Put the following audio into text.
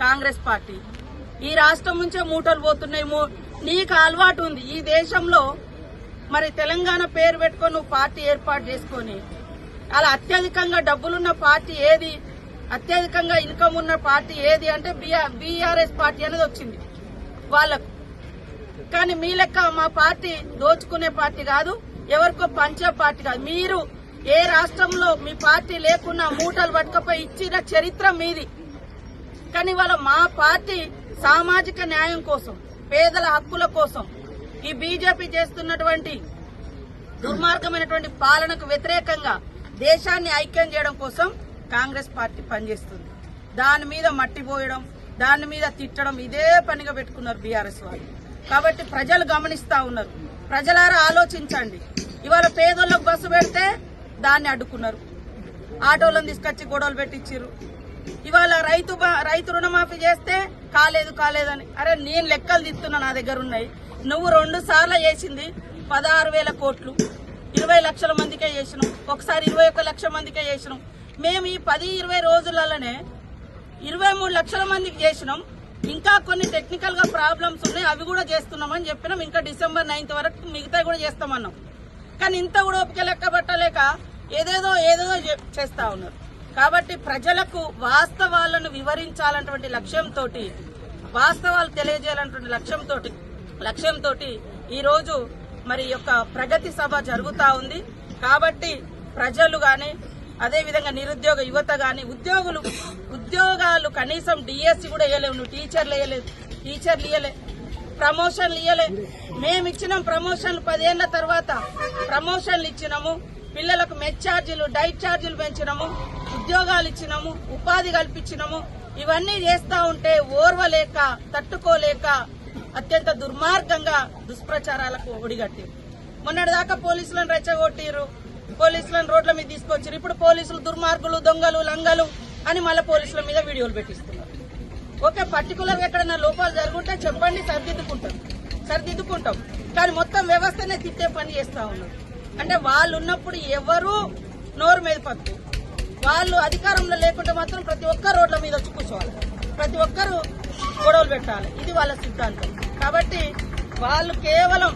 Congress party. ఈ రాష్ట్రం నుంచే మూటలు పోతున్నాయి. మూ- నీకు అలవాటు ఉంది. ఈ దేశంలో మరి తెలంగాణ పేరు పెట్టుకొని నువ్వు పార్టీ ఏర్పాటు చేసుకొని అలా అత్యధికంగా డబ్బులున్న పార్టీ ఏది? అత్యధికంగా ఇన్కమ్ ఉన్న పార్టీ ఏది అంటే బీఆర్ఎస్ పార్టీ అనేది వచ్చింది. వాళ్ళకు. కానీ మీ లెక్క మా పార్టీ దోచుకునే పార్టీ కాదు ఎవరికో పంచే పార్టీ కాదు. మీరు ఏ రాష్ట్రంలో మీ పార్టీ లేకున్నా మూటలు పట్టుకపోయి ఇచ్చిన చరిత్ర మీది. కానీ వాళ్ళ మా పార్టీ సామాజిక న్యాయం కోసం పేదల హక్కుల కోసం ఈ బీజేపీ చేస్తున్నటువంటి దుర్మార్గమైనటువంటి పాలనకు వ్యతిరేకంగా దేశాన్ని ఐక్యం చేయడం కోసం కాంగ్రెస్ పార్టీ పనిచేస్తుంది. దాని మీద మట్టి పోయడం దాని మీద తిట్టడం ఇదే పనిగా పెట్టుకున్నారు బీఆర్ఎస్ వాళ్ళు. కాబట్టి ప్రజలు గమనిస్తా ఉన్నారు. ప్రజలారా ఆలోచించండి. ఇవాళ పేదోళ్ళకు బస్సు పెడితే దాన్ని అడ్డుకున్నారు. ఆటోలను తీసుకొచ్చి గొడవలు పెట్టించారు ఇవాళ రైతు రైతు రుణమాఫీ చేస్తే కాలేదు కాలేదని. అరే నేను లెక్కలు తీస్తున్నా నా దగ్గర ఉన్నాయి. నువ్వు రెండు సార్లు చేసింది పదహారు వేల కోట్లు. ఇరవై లక్షల మందికే చేసినాం. ఒకసారి ఇరవై ఒక్క లక్షల మందికే చేసినాం. మేము ఈ పది ఇరవై రోజులలోనే ఇరవై మూడు లక్షల మందికి చేసినాం. ఇంకా కొన్ని టెక్నికల్గా ప్రాబ్లమ్స్ ఉన్నాయి. అవి కూడా చేస్తున్నామని చెప్పినాం. ఇంకా డిసెంబర్ నైన్త్ వరకు మిగతా కూడా చేస్తామన్నాం. కానీ ఇంత కూడా ఓపిక లెక్క పట్టలేక ఏదేదో ఏదేదో చేస్తా ఉన్నారు. కాబట్టి ప్రజలకు వాస్తవాలను వివరించాలన్నటువంటి లక్ష్యంతో వాస్తవాలు తెలియజేయాలన్నటువంటి లక్ష్యంతో లక్ష్యంతో ఈరోజు మరి యొక్క ప్రగతి సభ జరుగుతా ఉంది. కాబట్టి ప్రజలు గాని అదేవిధంగా నిరుద్యోగ యువత గాని ఉద్యోగులు ఉద్యోగాలు కనీసం డిఎస్సి కూడా ఇవ్వలేవు నువ్వు టీచర్లు ఇవ్వలేదు టీచర్లు ఇవ్వలే ప్రమోషన్లు ఇవ్వలే మేము ఇచ్చినాం ప్రమోషన్లు పదేళ్ళ తర్వాత. ప్రమోషన్లు ఇచ్చినాము. పిల్లలకు మెచ్ ఛార్జీలు డైట్ ఛార్జీలు పెంచినము ఉద్యోగాలు ఇచ్చినాము ఉపాధి కల్పించినము. ఇవన్నీ చేస్తా ఉంటే ఓర్వలేక తట్టుకోలేక అత్యంత దుర్మార్గంగా దుష్ప్రచారాలకు ఒడిగట్టిరు. మొన్నటిదాకా పోలీసులను రెచ్చగొట్టిరు. పోలీసులను రోడ్ల మీద తీసుకొచ్చారు. ఇప్పుడు పోలీసులు దుర్మార్గులు దొంగలు లంగలు అని మళ్ళీ పోలీసుల మీద వీడియోలు పెట్టిస్తున్నారు. ఓకే పర్టికులర్ ఎక్కడైనా లోపాలు జరుగుంటే చెప్పండి సరిదిద్దుకుంటాం. సరిదిద్దుకుంటాం. కానీ మొత్తం వ్యవస్థనే తిట్టే పని చేస్తా ఉన్నారు. అంటే వాళ్ళు ఉన్నప్పుడు ఎవరు నోరు మీద పద్దు వాళ్ళు అధికారంలో లేకుంటే మాత్రం ప్రతి ఒక్క రోడ్ల మీద వచ్చి కూర్చోవాలి. ప్రతి ఒక్కరు గొడవలు పెట్టాలి. ఇది వాళ్ళ సిద్ధాంతం. కాబట్టి వాళ్ళు కేవలం